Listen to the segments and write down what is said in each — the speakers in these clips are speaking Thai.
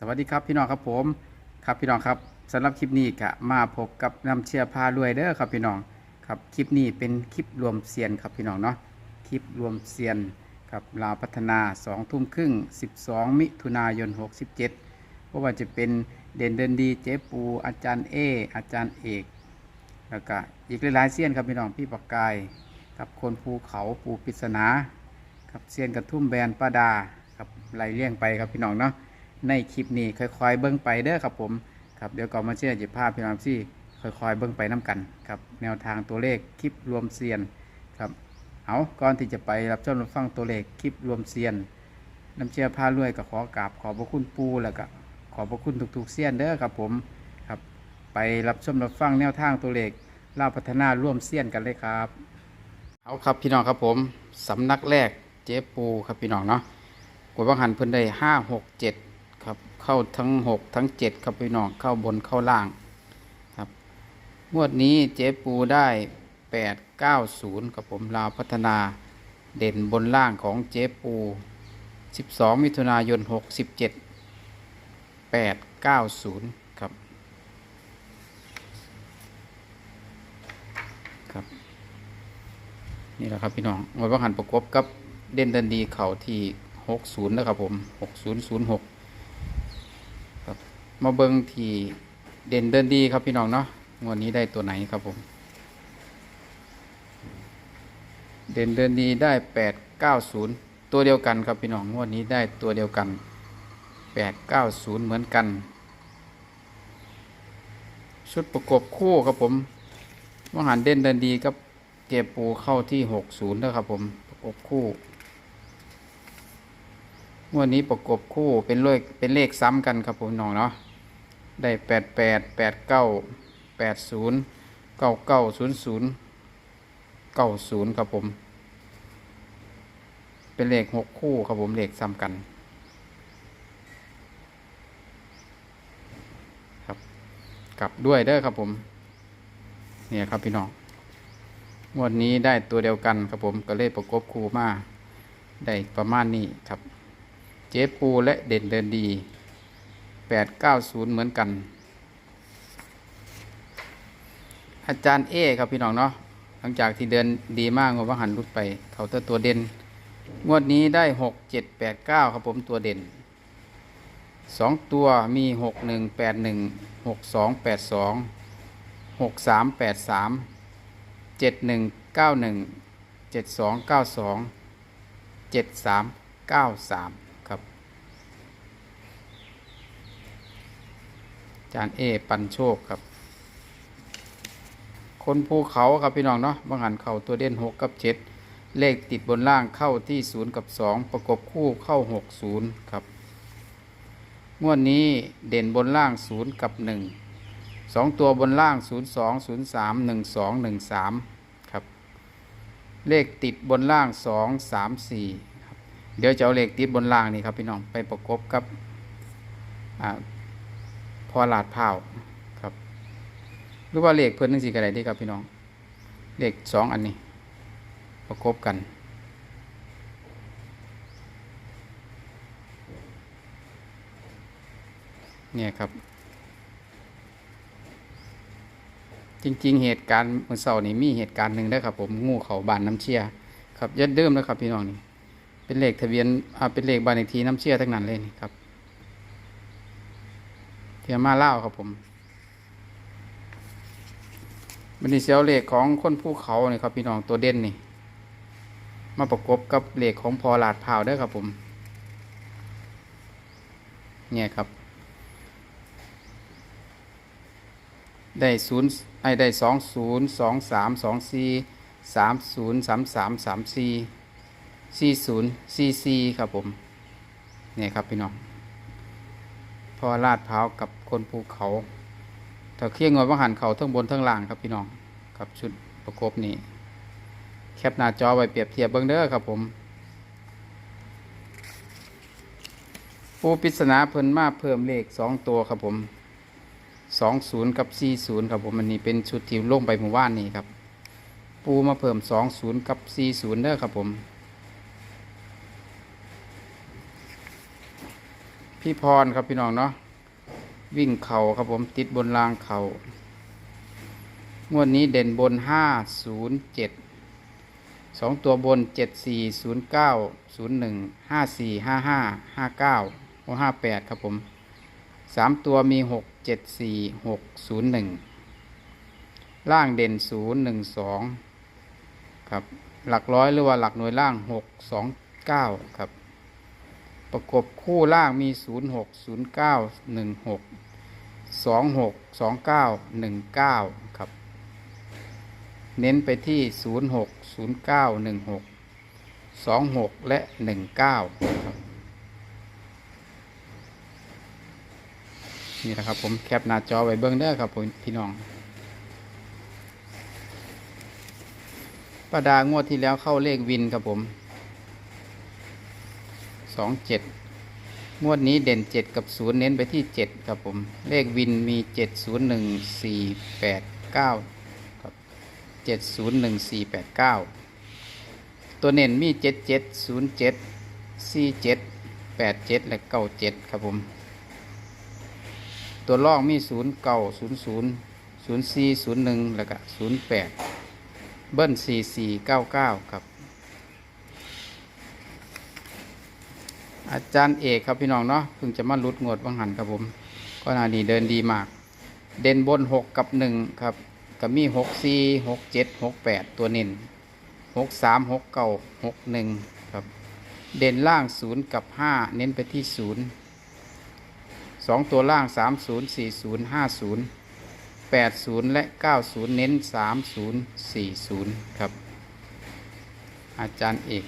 สวัสดีครับพี่น้องครับผมครับพี่น้องครับสำหรับคลิปนี้ก็มาพบกับนำเชียร์พารวยเด้อครับพี่น้องครับคลิปนี้เป็นคลิปรวมเซียนครับพี่น้องเนาะคลิปรวมเซียนครับลาวพัฒนา2ทุ่มครึ่ง 12 มิถุนายน 67เพราะว่าจะเป็นเด่นเดินดีเจ๊ปูอาจารย์เออาจารย์เอกแล้วก็อีกหลายๆเซียนครับพี่น้องพี่ปากกายกับคนภูเขาปูปริศนาครับเซียนกระทุ่มแบนป้าดาครับไล่เลี่ยงไปครับพี่น้องเนาะ ในคลิปนี้ค่อยๆเบิ้งไปเด้อครับผมครับเดี๋ยวก่อนมาเชื่อจิภาพพี่น้องที่ค่อยๆเบิ้งไปน้กันครับแนวทางตัวเลขคลิปรวมเซียนครับเอาก่อนที่จะไปรับชมรับฟังตัวเลขคลิปรวมเซียนน้ำเชื่อพารวยก็ขอกราบขอบพระคุณปูแล้วก็ขอบพระคุณทุกๆเซียนเด้อครับผมครับไปรับชมรับฟังแนวทางตัวเลขเล่าพัฒนาร่วมเซียนกันเลยครับ เอาครับพี่น้องครับผมสำนักแรกเจ๊ปูครับพี่น้องเนาะกดว่าหันเพิ่นได้ห้าหกเจ็ด ครับ เข้าทั้ง6ทั้ง7ครับพี่น้องเข้าบนเข้าล่างครับงวดนี้เจ๊ปูได้890ครับผมลาวพัฒนาเด่นบนล่างของเจ๊ปู12มิถุนายน67 890ครับครับ นี่แหละครับพี่น้องงวดว่าหันประกบกับเด่นดันดีเข่าที่60นย์นะครับผม6006ครับ มาเบิงที่เด่นเดินดีครับพี่น้องเนาะงวดนี้ได้ตัวไหนครับผม เด่นเดินดีได้แปดเก้าศูนย์ตัวเดียวกันครับพี่น้องงวดนี้ได้ตัวเดียวกันแปดเก้าศูนย์เหมือนกัน ชุดประกบคู่ครับผมมหันเด่นเดินดีกับเก็บปูเข้าที่หกศูนย์นะครับผมประกบคู่ งวดนี้ประกบคู่เป็นเลขเป็นเลขซ้ำกันครับผมน้องเนาะได้แปดแปดแปดเก้าแปดศูนย์เก้าเก้าศูนย์ศูนย์เก้าศูนย์ครับผม เป็นเลขหกคู่ครับผมเลขซ้ำกันครับกลับด้วยเด้อครับผม เนี่ยครับพี่น้องงวดนี้ได้ตัวเดียวกันครับผมก็เลขประกบคู่มาได้ประมาณนี้ครับ เจ๊ปูและเด่นเดินดี 890 เหมือนกัน อาจารย์เอครับพี่น้องเนาะหลังจากที่เดินดีมากงวดว่าหันรุดไป เขาเตัวตัวเด่น งวดนี้ได้ 6 7 8 9 ครับผมตัวเด่น 2 ตัวมี 6 1 8 1 6282 6383 7191 7292 7393 8 2 6 3 8 3 7 1 9 1 7 2 9 2 7 3 9 3ครับจานเอปันโชคครับ คนภูเขาครับพี่น้องเนาะบางหันเข่าตัวเด่นหกกับเจ็ดเลขติดบนล่างเข้าที่ศูนย์กับสองประกบคู่เข้าหกศูนย์ครับงวดนี้เด่นบนล่างศูนย์กับหนึ่งสองตัวบนล่างศูนย์สองศูนย์สามหนึ่งสองหนึ่งสามครับ เลขติดบนล่างสองสามสี่ครับเดี๋ยวจะเอาเลขติดบนล่างนี่ครับพี่น้องไปประกบกับ อ่าพอลาดพร้าครับ หรือว่าเลขเพิ่นทั้งสี่กระไดที่ครับพี่น้อง เลขสองอันนี้ ประกบกัน เนี่ยครับ จริง ๆ เหตุการณ์เมื่อเสาร์นี้มีเหตุการณ์หนึ่งได้ครับ ผมงูเขาบานน้ำเชี่ยครับยัดเดิมแล้วครับพี่น้องนี่เป็นเลขทะเบียนอ่าเป็นเลขบ้านเลขที่น้ำเชี่ยทั้งนั้นเลยนี่ครับ เทียมาเล่าครับผมบันนี้เสียวเลขของคนภูเขาเนี่ยครับพี่น้องตัวเด่นนี่ มาประกบกับเลขของพอลาดพร้าวด้อครับผม เนี่ยครับ ได้ศูนย์ไอ้ได้สองศูนย์สองสามสองสี่สามศูนย์สามสามสามสี่สี่ศูนย์สี่สี่ครับผม เนี่ยครับพี่น้อง พอลาดเผากับคนภูเขาถ้าเคียงงอยว่าหันเขาทั้งบนทั้งล่างครับพี่น้องกับชุดประกบนี้ แคปหน้าจอไว้เปรียบเทียบเบื้องเด้อครับผม ปูปริศนาเพิ่นมาเพิ่มเลขสองตัวครับผมสองศูนย์กับสี่ศูนย์ครับผมอันนี้เป็นชุดที่ลงไปหมู่บ้านนี่ครับ ปูมาเพิ่มสองศูนย์กับสี่ศูนย์เด้อครับผม พี่พรครับพี่น้องเนาะวิ่งเข่าครับผมติดบนรางเข่างวดนี้เด่นบนห้าศูนย์เจ็ดสองตัวบนเจ็ดสี่ศูนย์เก้าศูนย์หนึ่งห้าสี่ห้าห้าห้าเก้าโอห้าแปดครับผมสามตัวมีหกเจ็ดสี่หกศูนย์หนึ่งล่างเด่นศูนย์หนึ่งสองครับหลักร้อยหรือว่าหลักหน่วยล่างหกสองเก้าครับ ประกบคู่ล่างมี 0 6 0 9 1 6 2 6 2 9 1 9 ครับ เน้นไปที่ 0 6 0 9 1 6 2 6 และ 1 9 ครับ นี่นะครับผมแคปหน้าจอไว้เบื้องเด้อครับผมพี่น้องประดางวดที่แล้วเข้าเลขวินครับผม สองเจ็ดงวดนี้เด่นเจ็ดกับศูนย์เน้นไปที่เจ็ดครับผม เลขวินมีเจ็ดศูนย์หนึ่งสี่แปดเก้าครับเจ็ดศูนย์หนึ่งสี่แปดเก้าตัวเน้นมีเจ็ดเจ็ดศูนย์เจ็ดสี่เจ็ดแปดเจ็ดและเก้าเจ็ดครับผม ตัวล่องมีศูนย์เก้าศูนย์ศูนย์ศูนย์สี่ศูนย์หนึ่งแล้วก็ศูนย์แปดเบิ้ลสี่สี่เก้าเก้าครับ อาจารย์เอกครับพี่น้องเนาะเพิ่งจะมาลุดงวดวังหันครับผมก็นาดีเดินดีมาก เด่นบนหกกับหนึ่งครับกับมีหกสี่หกเจ็ดหกแปดตัวเน้นหกสามหกเก้าหกหนึ่งครับ เด่นล่างศูนย์กับห้าเน้นไปที่ศูนย์สองตัวล่างสามศูนย์สี่ศูนย์ห้าศูนย์แปดศูนย์และเก้าศูนย์เน้นสามศูนย์สี่ศูนย์ครับ อาจารย์เอก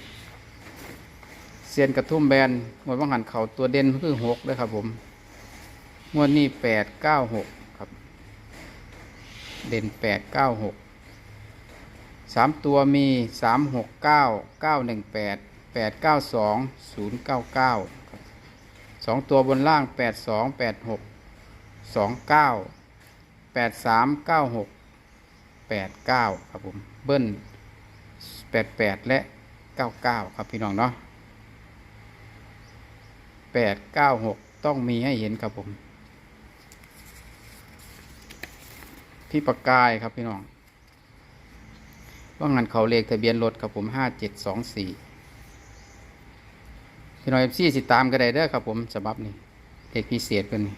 เซียนกระทุ่มแบนงวดว่างหันเข่าตัวเด่นคือหกเลยครับผมงวดนี้แปดเก้าหกครับ เด่นแปดเก้าหกสามตัวมีสามหกเก้าเก้าหนึ่งแปดแปดเก้าสองศูนย์เก้าเก้าสองตัวบนล่างแปดสองแปดหกสองเก้าแปดสามเก้าหกแปดเก้าครับผม เบิ้ลแปดแปดและเก้าเก้าครับพี่น้องเนาะ แปดเก้าหกต้องมีให้เห็นครับผม พี่ประกายครับพี่น้อง ว่างานเขาเลขทะเบียนรถครับผมห้าเจ็ดสองสี่พี่น้องเอฟซีสิตามก็ได้เด้อครับผมฉบับนี้เลขพิเศษกันนี่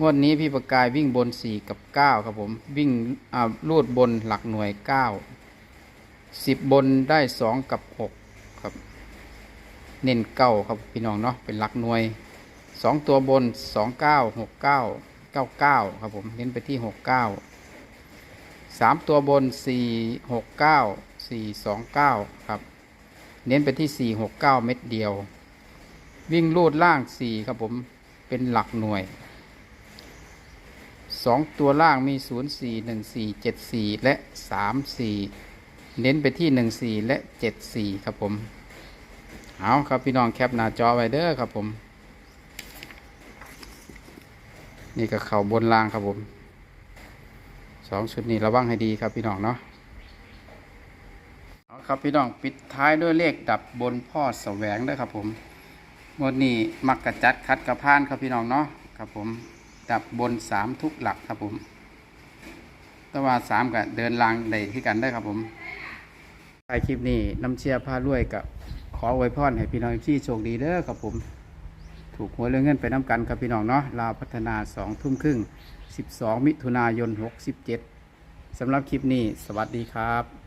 งวดนี้พี่ประกายวิ่งบนสี่กับเก้าครับผมวิ่งอ่าลูดบนหลักหน่วยเก้าสิบบนได้สองกับหก เน้นเก้าครับพี่น้องเนาะเป็นหลักหน่วยสองตัวบนสองเก้าหกเก้าเก้าเก้าครับผมเน้นไปที่หกเก้าสามตัวบนสี่หกเก้าสี่สองเก้าครับ เน้นไปที่สี่หกเก้าเม็ดเดียว วิ่งลูดล่างสี่ครับผมเป็นหลักหน่วยสองตัวล่างมีศูนย์สี่หนึ่งสี่เจ็ดสี่และสามสี่เน้นไปที่หนึ่งสี่และเจ็ดสี่ครับผม เอาครับพี่น้องแคปหน้าจอไว้เด้อครับผม นี่ก็เข่าบนล่างครับผมสองชุดนี้ระวังให้ดีครับพี่น้องเนาะเอาครับพี่น้องปิดท้ายด้วยเลขดับบนพ่อแสวงด้อครับผมหมดนี้มักกระจัดคัดกระพานครับพี่น้องเนาะครับผมดับบนสามทุกหลักครับผมแต่ว่าสามกับเดินลางได้ที่กันได้ครับผมท้ายคลิปนี้น้ำเชียร์ผ้ารวยกับ ขอไว้พรให้พี่น้องที่โชคดีเด้อครับผม ถูกหวยเรื่องเงินไปน้ำกันครับพี่น้องเนาะลาวพัฒนาสองทุ่มครึ่ง 12 มิถุนายน 67สำหรับคลิปนี้ สวัสดีครับ